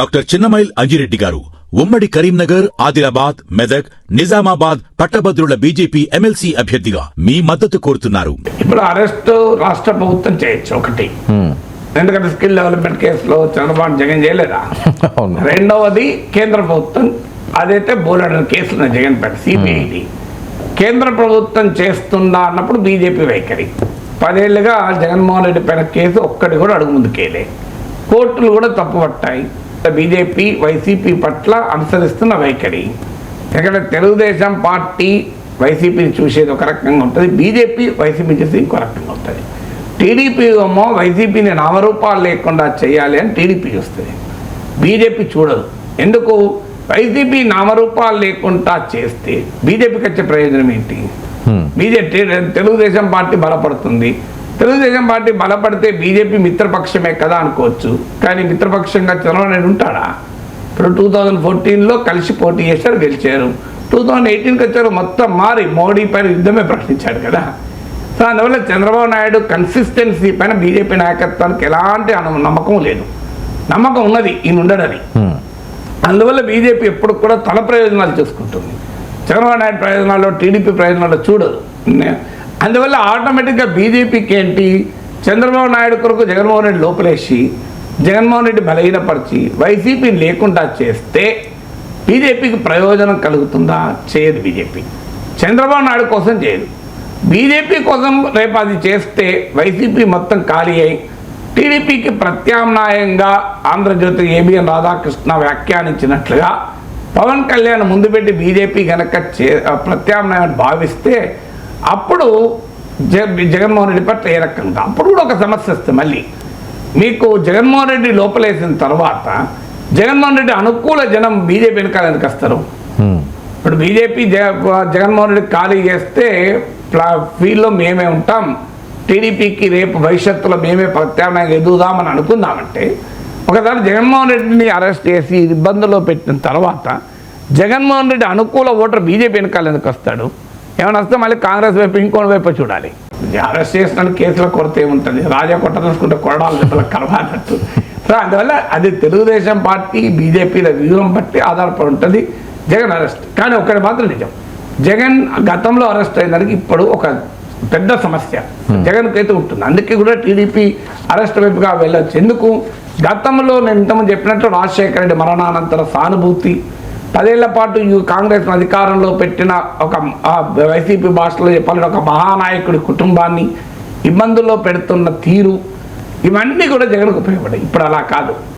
Doctor Chinnamail Anji Reddy గారు ఉమ్మడి కరీంనగర్ ఆదిలాబాద్ మెదక్ నిజామాబాద్ పట్టభద్రుల బీజేపీ ఎమ్మెల్సీ అభ్యర్థిగా మీ మద్దతు కోరుతున్నారు. ఇప్పుడు అరెస్ట్ రాష్ట్ర ప్రభుత్వం చేయొచ్చు ఒకటి. ఎందుకంటే స్కిల్ డెవలప్మెంట్ కేసులో చంద్రబాబు జగన్ చేయలేదా? రెండవది కేంద్ర ప్రభుత్వం అదైతే బోలెడని కేసులు జగన్ పేట సిబిఐడి కేంద్ర ప్రభుత్వం చేస్తుందా అన్నప్పుడు బీజేపీ వైఖరి. పదేళ్ళుగా జగన్మోహన్ రెడ్డి పైన కేసు ఒక్కటి కూడా అడుగు ముందుకేలే కోర్టులు కూడా తప్పుపట్టాయి. బీజేపీ వైసీపీ పట్ల అనుసరిస్తున్న వైఖరి. ఎందుకంటే తెలుగుదేశం పార్టీ వైసీపీని చూసేది ఒక రకంగా ఉంటుంది బీజేపీ వైసీపీ చూసి ఇంకో రకంగా ఉంటుంది. టీడీపీ ఏమో వైసీపీని నామరూపాలు లేకుండా చేయాలి అని టీడీపీ చూస్తుంది. బీజేపీ చూడదు. ఎందుకు? వైసీపీ నామరూపాలు లేకుండా చేస్తే బీజేపీకి వచ్చే ప్రయోజనం ఏంటి? బీజేపీ తెలుగుదేశం పార్టీ బలపడుతుంది. తెలుగుదేశం పార్టీ బలపడితే బీజేపీ మిత్రపక్షమే కదా అనుకోవచ్చు. కానీ మిత్రపక్షంగా చంద్రబాబు నాయుడు ఉంటాడా? ఇప్పుడు టూ థౌజండ్ ఫోర్టీన్లో కలిసి పోటీ చేశారు గెలిచారు. టూ థౌజండ్ ఎయిటీన్కి వచ్చారు మొత్తం మారి మోడీ పైన యుద్ధమే ప్రకటించాడు కదా. సో అందువల్ల చంద్రబాబు నాయుడు కన్సిస్టెన్సీ పైన బీజేపీ నాయకత్వానికి ఎలాంటి నమ్మకం లేదు. నమ్మకం ఉన్నది ఈయన ఉండడని. అందువల్ల బీజేపీ ఎప్పుడు కూడా తన ప్రయోజనాలు చూసుకుంటుంది. చంద్రబాబు నాయుడు ప్రయోజనాల్లో టీడీపీ ప్రయోజనాల్లో చూడదు అందువల్ల ఆటోమేటిక్గా బీజేపీకి ఏంటి? చంద్రబాబు నాయుడు కొరకు జగన్మోహన్ రెడ్డి లోపలేసి జగన్మోహన్ రెడ్డి బలహీనపరిచి వైసీపీని లేకుండా చేస్తే బీజేపీకి ప్రయోజనం కలుగుతుందా? చేయదు బీజేపీ. చంద్రబాబు నాయుడు కోసం చేయదు. బీజేపీ కోసం రేపు అది చేస్తే వైసీపీ మొత్తం ఖాళీ అయి టీడీపీకి ప్రత్యామ్నాయంగా ఆంధ్రజ్యోతి ఏబిఎన్ రాధాకృష్ణ వ్యాఖ్యానించినట్లుగా పవన్ కళ్యాణ్ ముందు పెట్టి బీజేపీ కనుక చే ప్రత్యామ్నాయం భావిస్తే అప్పుడు జ జగన్మోహన్ రెడ్డి పట్ల ఏ రకంగా? అప్పుడు కూడా ఒక సమస్య వస్తుంది మళ్ళీ. మీకు జగన్మోహన్ రెడ్డి లోపలేసిన తర్వాత జగన్మోహన్ రెడ్డి అనుకూల జనం బీజేపీ వెనకాల ఎందుకు వస్తారు? ఇప్పుడు బీజేపీ జగ జగన్మోహన్ రెడ్డి ఖాళీ చేస్తే ప్లా- ఫీల్డ్లో మేమే ఉంటాం. టీడీపీకి రేపు భవిష్యత్తులో మేమే ప్రత్యామ్నాయంగా ఎదుగుదామని అనుకుందామంటే ఒకసారి జగన్మోహన్ రెడ్డిని అరెస్ట్ చేసి ఇబ్బందుల్లో పెట్టిన తర్వాత జగన్మోహన్ రెడ్డి అనుకూల ఓటర్ బీజేపీ వెనకాల ఎందుకు వస్తాడు? ఏమైనా వస్తే మళ్ళీ కాంగ్రెస్ వైపు ఇంకోటి వైపు చూడాలి. అరెస్ట్ చేసిన కేసుల కొరత ఏముంటుంది? రాజా కొట్టదనుకుంటే కొరడాలు దెబ్బలకు కలవాలన్నట్టు. సో అందువల్ల అది తెలుగుదేశం పార్టీ బీజేపీల వ్యూహం బట్టి ఆధారపడి ఉంటుంది. జగన్ అరెస్ట్. కానీ ఒకటి మాత్రం నిజం. జగన్ గతంలో అరెస్ట్ అయినదానికి ఇప్పుడు ఒక పెద్ద సమస్య. జగన్కి అయితే ఉంటుంది. అందుకే కూడా టీడీపీ అరెస్ట్ వైపుగా వెళ్ళొచ్చు. ఎందుకు? గతంలో నేను ఇంతమంది చెప్పినట్టు రాజశేఖర రెడ్డి మరణానంతర సానుభూతి పదేళ్ళ పాటు ఈ కాంగ్రెస్ అధికారంలో పెట్టిన ఒక వైసీపీ భాషలో చెప్పాలంటే ఒక మహానాయకుడి కుటుంబాన్ని ఇబ్బందుల్లో పెడుతున్న తీరు ఇవన్నీ కూడా జగన్కు ఉపయోగపడాయి ఇప్పుడు అలా కాదు.